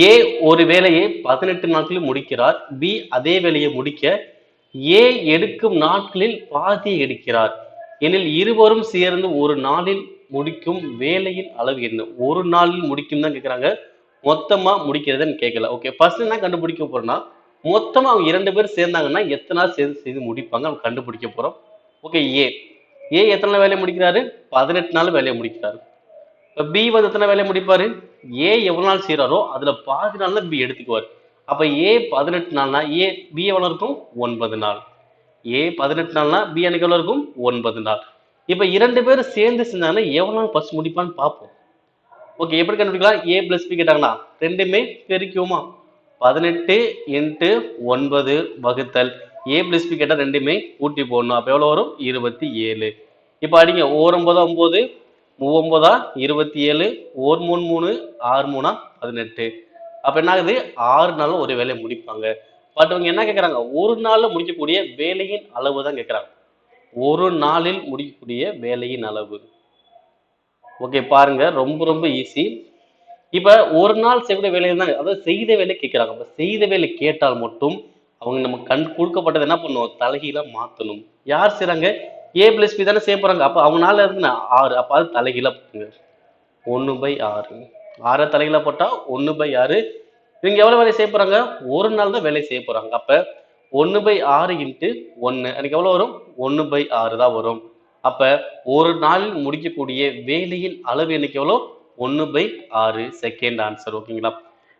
ஏ ஒரு வேலையை பதினெட்டு நாட்களில் முடிக்கிறார் பி அதே வேலையை முடிக்க ஏ எடுக்கும் நாட்களில் பாதியை எடுக்கிறார். எனில் இருவரும் சேர்ந்து ஒரு நாளில் முடிக்கும் வேலையின் அளவு என்ன? ஒரு நாளில் முடிக்கும் தான் கேட்குறாங்க மொத்தமாக முடிக்கிறதுன்னு கேட்கல ஓகே ஃபர்ஸ்ட் என்ன கண்டுபிடிக்க போறோம்னா மொத்தமாக அவங்க இரண்டு பேர் சேர்ந்தாங்கன்னா எத்தனை நாள் சேர்ந்து செய்து முடிப்பாங்க அவங்க கண்டுபிடிக்க போகிறோம் ஓகே ஏ ஏ எத்தனை நாள் வேலையை முடிக்கிறாரு? பதினெட்டு நாள் வேலையை முடிக்கிறாரு. இப்போ பி வந்து எத்தனை வேலையை முடிப்பாரு? ஏ எவ்வளோ நாள் செய்கிறாரோ அதில் பாதி நாள் தான் பி எடுத்துக்குவார். அப்போ ஏ பதினெட்டு நாள்னா ஏ பி எவ்வளோ இருக்கும்? ஒன்பது நாள். ஏ பதினெட்டு நாள்னா பி எனக்கு எவ்வளோ இருக்கும்? ஒன்பது நாள். இப்போ இரண்டு பேரும் சேர்ந்து செஞ்சாங்கன்னா எவ்வளோ நாள் ஃபர்ஸ்ட் முடிப்பான்னு பார்ப்போம். ஓகே எப்படி கண்டுபிடிக்கலாம்? ஏ பிளஸ் பி கேட்டாங்கன்னா ரெண்டுமே பெருக்குவோமா பதினெட்டு இன்ட்டு ஒன்பது வகுத்தல். ஏ பிளஸ் பி கேட்டால் ரெண்டுமே கூட்டி போடணும். அப்போ எவ்வளோ வரும்? இருபத்தி ஏழு. இப்போ அடிங்க ஓர் ஒன்பது ஒம்பது மூவொம்பதா இருபத்தி ஏழு ஓர் மூணு மூணு ஆறு மூணா பதினெட்டு. அப்போ என்ன ஆகுது ஆறு நாளும் ஒரு வேலையை முடிப்பாங்க. பட் அவங்க என்ன கேட்குறாங்க ஒரு நாளில் முடிக்கக்கூடிய வேலையின் அளவு தான் கேட்குறாங்க ஒரு நாளில் முடிக்கக்கூடிய வேலையின் அளவு. ஓகே பாருங்க. ரொம்ப ரொம்ப ஈஸி இப்ப ஒரு நாள் செய்யக்கூடிய வேலையை தான் அதாவது செய்த வேலை கேட்குறாங்க அப்போ செய்த வேலை கேட்டால் மட்டும் அவங்க நம்ம கண் கொடுக்கப்பட்டது என்ன பண்ணுவோம் தலைகீழா மாத்தணும். யார் செய்கிறாங்க ஏ பிளஸ் பி தானே செய்ய போகிறாங்க அப்போ அவனால நாள் இருந்து ஆறு. அப்போ அது தலைகீழாக போட்டுங்க. ஒன்று பை ஆறு. ஆறை தலைகீழா போட்டால் ஒன்று பை ஆறு. இவங்க எவ்வளோ வேலை செய்ய போகிறாங்க ஒரு நாள் தான் வேலை செய்ய போகிறாங்க அப்போ ஒன்று பை ஆறு இன்ட்டு ஒன்று எனக்கு எவ்வளோ வரும்? ஒன்று பை ஆறு தான் வரும். அப்போ ஒரு நாளில் முடிக்கக்கூடிய வேலையின் அளவு எனக்கு எவ்வளோ ஒன்று பை ஆறு. செகண்ட் ஆன்சர் ஓகேங்களா